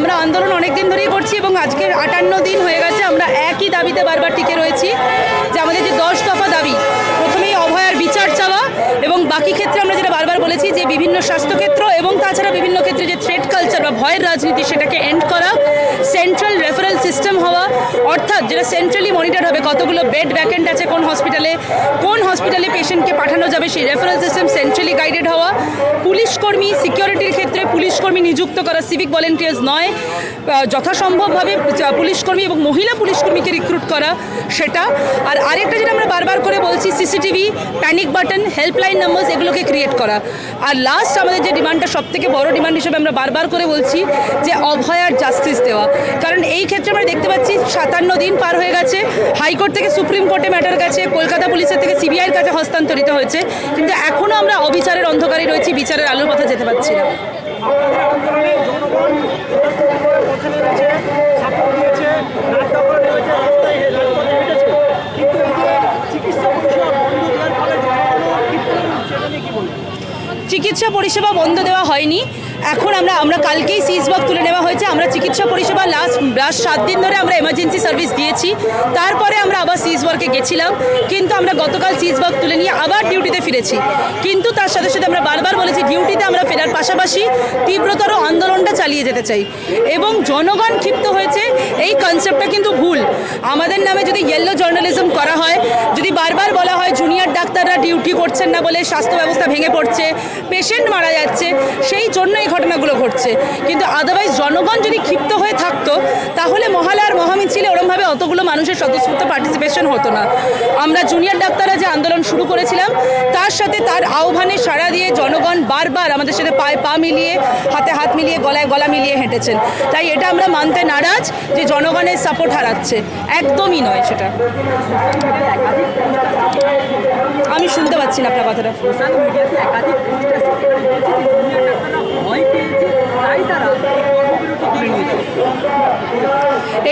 আমরা আন্দোলন অনেক দিন ধরেই করছি এবং আজকে আটান্ন দিন হয়ে গেছে, আমরা একই দাবিতে বারবার টিকে রয়েছি যে আমাদের যে দশ দফা দাবি, প্রথমেই অভয়ার বিচার চাওয়া এবং বাকি ক্ষেত্রে আমরা যেটা বারবার বলেছি যে বিভিন্ন স্বাস্থ্যক্ষেত্র এবং তাছাড়া বিভিন্ন ক্ষেত্রে যে থ্রেড কালচার বা ভয়ের রাজনীতি সেটাকে এন্ড করা সেন্ট্রাল রেফারেল সিস্টেম হওয়া, অর্থাৎ যেটা সেন্ট্রালি মনিটর হবে কতগুলো বেড ভ্যাকেন্ট আছে কোন হসপিটালে কোন হসপিটালে পেশেন্টকে পাঠানো যাবে সেই রেফারেল সিস্টেম সেন্ট্রালি গাইডেড হওয়া, পুলিশ কর্মী সিকিউরিটির ক্ষেত্রে পুলিশ কর্মী নিযুক্ত করা সিভিক ভলেন্টিয়ার্স নয়। যথাসম্ভবভাবে পুলিশকর্মী এবং মহিলা পুলিশ কর্মীকে রিক্রুট করা সেটা। আর আরেকটা যেটা আমরা বারবার করে বলছি CCTV panic button helpline number এগুলোকে ক্রিয়েট করা। আর লাস্ট আমাদের যে ডিমান্ডটা সব থেকে বড় ডিমান্ড হিসেবে আমরা বারবার করে বলছি যে অভয়ার জাস্টিস দেওয়া। কারণ এই ক্ষেত্রে আমরা দেখতে পাচ্ছি, সাতান্ন দিন পার হয়ে গেছে। হাইকোর্ট থেকে সুপ্রিম কোর্টে ম্যাটার গেছে, কলকাতা পুলিশের থেকে সিবিআইয়ের কাছে হস্তান্তরিত হয়েছে। কিন্তু এখনও আমরা অবিচারের অন্ধকারে রয়েছি, বিচারের আলোর পথে যেতে পারছি না। চিকিৎসা পরিষেবা বন্ধ দেওয়া হয়নি। এখন আমরা আমরা কালকেই সিজবক তুলে নেওয়া হয়েছে। আমরা চিকিৎসা পরিষেবা লাস্ট লাস্ট সাত দিন ধরে আমরা এমার্জেন্সি সার্ভিস দিয়েছি। তারপরে আমরা আবার সিজবর্কে গেছিলাম। কিন্তু আমরা গতকাল সিজবক তুলে নিয়ে আবার ডিউটিতে ফিরেছি। কিন্তু তার সাথে সাথে আমরা বারবার বলেছি ডিউটিতে আমরা ফেরার পাশাপাশি তীব্রতর আন্দোলনটা চালিয়ে যেতে চাই। এবং জনগণ ক্ষিপ্ত হয়েছে, এই কনসেপ্টটা কিন্তু ভুল। আমাদের নামে যদি ইয়েলো জার্নালিজম করা হয়, যদি বারবার বলা হয় জুনিয়র ডাক্তাররা ডিউটি করছেন না বলে স্বাস্থ্য ব্যবস্থা ভেঙে পড়ছে পেশেন্ট মারা যাচ্ছে, সেই জন্য এই ঘটনাগুলো ঘটছে। কিন্তু আদারওয়াইজ জনগণ যদি ক্ষিপ্ত হয়ে থাকতো, তাহলে মহালয়ার মহামিছিলে ওরমভাবে অতগুলো মানুষের স্বতঃস্ফূর্ত পার্টিসিপেশন হতো না। আমরা জুনিয়র ডাক্তাররা যে আন্দোলন শুরু করেছিলাম, তার সাথে তার আহ্বানে সাড়া দিয়ে জনগণ বারবার আমাদের সাথে পায়ে পা মিলিয়ে, হাতে হাত মিলিয়ে, গলায় গলা মিলিয়ে হেঁটেছেন। তাই এটা আমরা মানতে নারাজ যে জনগণের সাপোর্ট হারাচ্ছে। একদমই নয় সেটা। পাচ্ছি না আপনার কথাটা। একাধিক ডাক্তাররা ভয় পেয়েছে তাই তারা এই কর্মবিরতি তুলে নিয়েছে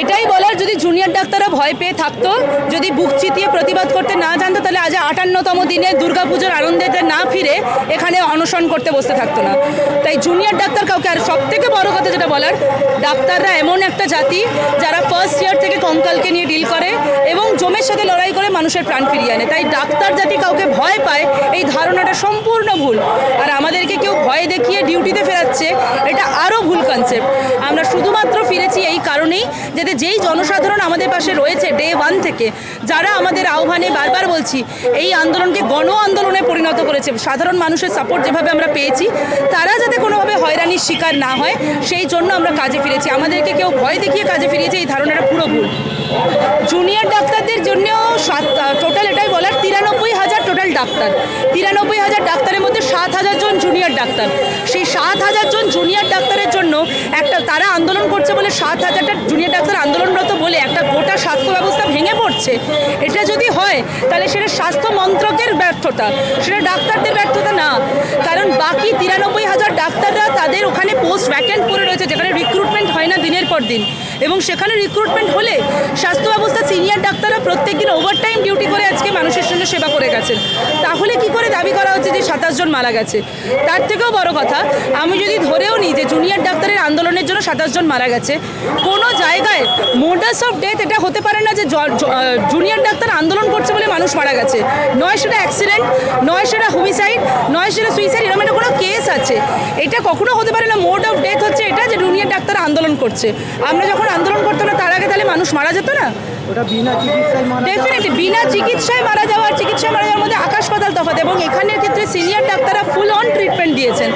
এটাই বলার যদি জুনিয়র ডাক্তাররা ভয় পেয়ে থাকতো, যদি বুক চিতিয়ে প্রতিবাদ করতে না জানতো, তাহলে আজ আটান্নতম দিনে দুর্গাপুজোর আনন্দেতে না ফিরে এখানে অনশন করতে বসতে থাকতো না। তাই জুনিয়র ডাক্তার কাউকে আর সব থেকে বড় কথা যেটা বলার, ডাক্তাররা এমন একটা জাতি যারা ফার্স্ট ইয়ার থেকে কঙ্কালকে নিয়ে ডিল করে এবং জমের সাথে লড়াই করে মানুষের প্রাণ ফিরিয়ে আনে। তাই ডাক্তার জাতি কাউকে ভয় পায়, এই ধারণাটা সম্পূর্ণ ভুল। আর ভয় দেখিয়ে ডিউটিতে ফেরাচ্ছে, এটা আরও ভুল কনসেপ্ট আমরা শুধুমাত্র ফিরেছি এই কারণেই যাতে যেই জনসাধারণ আমাদের পাশে রয়েছে ডে ওয়ান থেকে, যারা আমাদের আহ্বানে বারবার বলছি, এই আন্দোলনকে গণ আন্দোলনে পরিণত করেছে, সাধারণ মানুষের সাপোর্ট যেভাবে আমরা পেয়েছি, তারা যাতে কোনোভাবে হয়রানির শিকার না হয়, সেই জন্য আমরা কাজে ফিরেছি। আমাদেরকে কেউ ভয় দেখিয়ে কাজে ফিরিয়েছে, এই ধারণাটা পুরো ভুল। জুনিয়র ডাক্তারদের জন্যও টোটাল এটাই বলার তিরানব্বই হাজার টোটাল ডাক্তার। তিরানব্বই হাজার ডাক্তারের মধ্যে সাত হাজার জন জুনিয়র ডাক্তার। সেই সাত হাজার জন জুনিয়র ডাক্তারের জন্য একটা তারা আন্দোলন করছে বলে সাত হাজারটা জুনিয়র ডাক্তার আন্দোলনরত বলে একটা স্বাস্থ্য ব্যবস্থা ভেঙে পড়ছে, এটা যদি হয়, তাহলে সেটা স্বাস্থ্য মন্ত্রকের ব্যর্থতা, সেটা ডাক্তারদের ব্যর্থতা না। কারণ বাকি তিরানব্বই হাজার ডাক্তাররা তাদের ওখানে পোস্ট ভ্যাকেন্ট পড়ে রয়েছে, যেখানে রিক্রুটমেন্ট হয় না দিনের পর দিন। এবং সেখানে রিক্রুটমেন্ট হলে স্বাস্থ্য ব্যবস্থা সিনিয়র ডাক্তাররা প্রত্যেকদিন ওভারটাইম ডিউটি করে আজকে মানুষের জন্য সেবা করে গেছেন। তাহলে কি করে দাবি করা হচ্ছে যে সাতাশ জন মারা গেছে? তার থেকেও বড় কথা, আমি যদি ধরেও নিই যে জুনিয়র ডাক্তারের আন্দোলনের জন্য সাতাশ জন মারা গেছে, কোনো জায়গায় মোডাস অফ ডেথ এটা হতে পারে না যে জুনিয়র ডাক্তার আন্দোলন করছে বলে মানুষ মারা গেছে। নয় সেটা অ্যাক্সিডেন্ট নয় সেটা হুমিসাইড নয় সেটা সুইসাইড এরকম একটা কোনো কেস আছে। এটা কখনো হতে পারে না মোড অফ ডেথ হচ্ছে এটা যে জুনিয়র ডাক্তার আন্দোলন করছে। আমরা যখন আন্দোলন করতাম না তার আগে তাহলে মানুষ মারা যেত না? বিনা চিকিৎসায় মারা ডেফিনেটলি বিনা চিকিৎসায় মারা যাওয়া আর চিকিৎসায় মারা যাওয়ার মধ্যে আকাশ পাতাল তফাৎ। এবং এখানের ক্ষেত্রে সিনিয়র ডাক্তাররা ফুল অন ট্রিটমেন্ট দিয়েছেন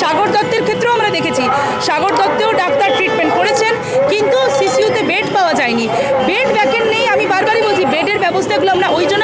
সাগর দত্তের ক্ষেত্রেও আমরা দেখেছি সাগর দত্তেও ডাক্তার ট্রিটমেন্ট করেছেন কিন্তু সিসিউতে বেড পাওয়া যায়নি বেড ভ্যাকেন্ট নেই আমি বারবারই বলছি বেডের ব্যবস্থাগুলো আমরা ওই জন্য